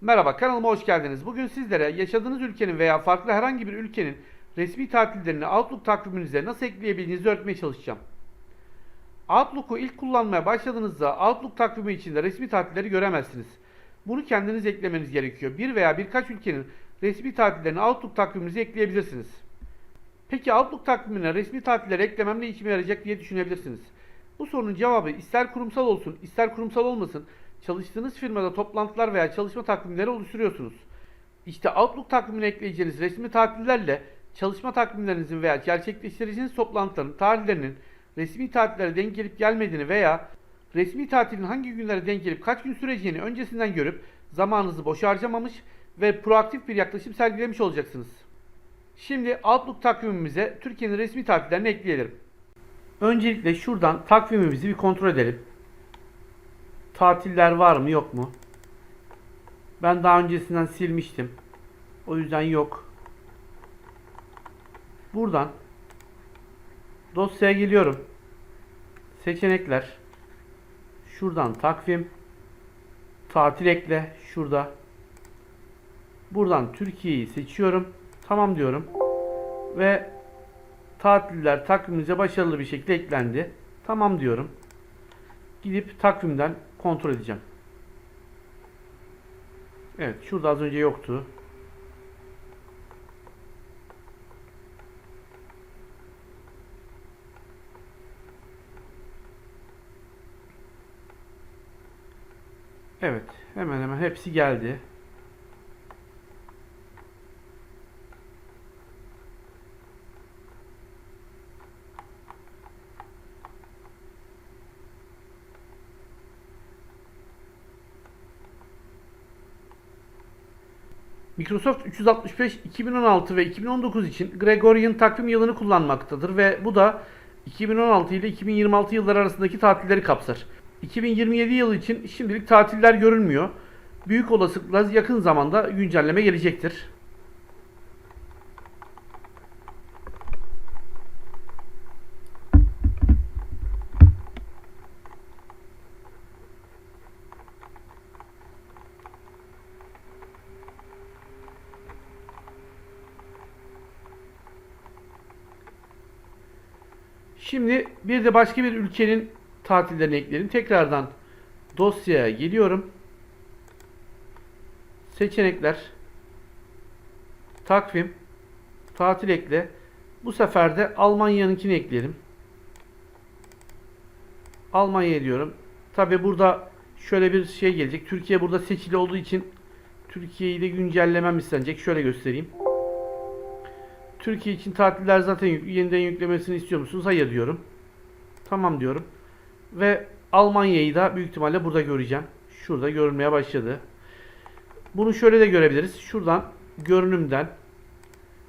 Merhaba kanalıma hoş geldiniz. Bugün sizlere yaşadığınız ülkenin veya farklı herhangi bir ülkenin resmi tatillerini Outlook takviminize nasıl ekleyebildiğinizi öğretmeye çalışacağım. Outlook'u ilk kullanmaya başladığınızda Outlook takvimi içinde resmi tatilleri göremezsiniz. Bunu kendiniz eklemeniz gerekiyor. Bir veya birkaç ülkenin resmi tatillerini Outlook takviminize ekleyebilirsiniz. Peki Outlook takvimine resmi tatilleri eklemem ne işime yarayacak diye düşünebilirsiniz. Bu sorunun cevabı ister kurumsal olsun ister kurumsal olmasın çalıştığınız firmada toplantılar veya çalışma takvimleri oluşturuyorsunuz. İşte Outlook takvimine ekleyeceğiniz resmi tatillerle çalışma takvimlerinizin veya gerçekleştireceğiniz toplantıların tarihlerinin resmi tatillere denk gelip gelmediğini veya resmi tatilin hangi günlere denk gelip kaç gün süreceğini öncesinden görüp zamanınızı boş harcamamış ve proaktif bir yaklaşım sergilemiş olacaksınız. Şimdi Outlook takvimimize Türkiye'nin resmi tatillerini ekleyelim. Öncelikle şuradan takvimimizi bir kontrol edelim. Tatiller var mı yok mu? Ben daha öncesinden silmiştim. O yüzden yok. Buradan dosyaya geliyorum. Seçenekler. Şuradan takvim. Tatil ekle. Şurada. Buradan Türkiye'yi seçiyorum. Tamam diyorum. Ve tatiller takvimimize başarılı bir şekilde eklendi. Tamam diyorum. Gidip takvimden kontrol edeceğim. Evet, şurada az önce yoktu. Evet, hemen hemen hepsi geldi. Microsoft 365 2016 ve 2019 için Gregorian takvim yılını kullanmaktadır ve bu da 2016 ile 2026 yılları arasındaki tatilleri kapsar. 2027 yılı için şimdilik tatiller görülmüyor. Büyük olasılıkla yakın zamanda güncelleme gelecektir. Şimdi bir de başka bir ülkenin tatillerini ekleyelim. Tekrardan dosyaya geliyorum. Seçenekler. Takvim. Tatil ekle. Bu sefer de Almanya'nınkini ekleyelim. Almanya diyorum. Tabi burada şöyle bir şey gelecek. Türkiye burada seçili olduğu için Türkiye'yi de güncellemem istenecek. Şöyle göstereyim. Türkiye için tatiller zaten yeniden yüklemesini istiyor musunuz? Hayır diyorum. Tamam diyorum. Ve Almanya'yı da büyük ihtimalle burada göreceğim. Şurada görünmeye başladı. Bunu şöyle de görebiliriz. Şuradan görünümden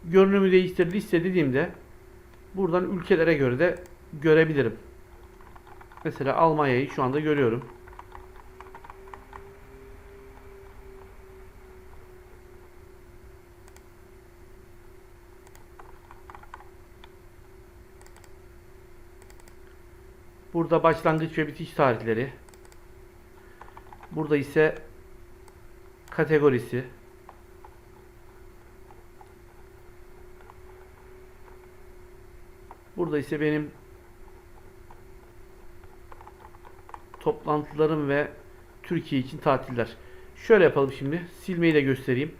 görünümü değiştir liste dediğimde buradan ülkelere göre de görebilirim. Mesela Almanya'yı şu anda görüyorum. Burada başlangıç ve bitiş tarihleri. Burada ise kategorisi. Burada ise benim toplantılarım ve Türkiye için tatiller. Şöyle yapalım şimdi. Silmeyi de göstereyim.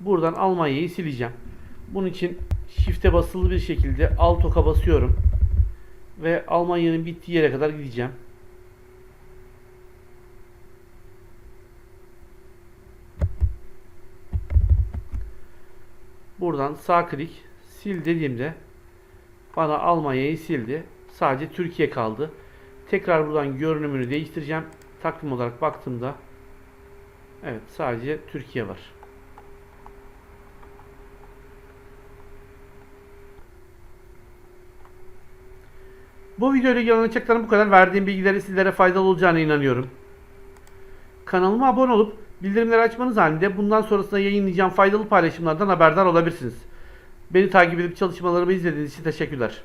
Buradan Almanya'yı sileceğim. Bunun için Shift'e basılı bir şekilde Alt oka basıyorum ve Almanya'nın bittiği yere kadar gideceğim. Buradan sağ klik sil dediğimde bana Almanya'yı sildi. Sadece Türkiye kaldı. Tekrar buradan görünümünü değiştireceğim. Takvim olarak baktığımda evet sadece Türkiye var. Bu video ile ilgili anlatacaklarım bu kadar. Verdiğim bilgileri sizlere faydalı olacağına inanıyorum. Kanalıma abone olup bildirimleri açmanız halinde bundan sonrasında yayınlayacağım faydalı paylaşımlardan haberdar olabilirsiniz. Beni takip edip çalışmalarımı izlediğiniz için teşekkürler.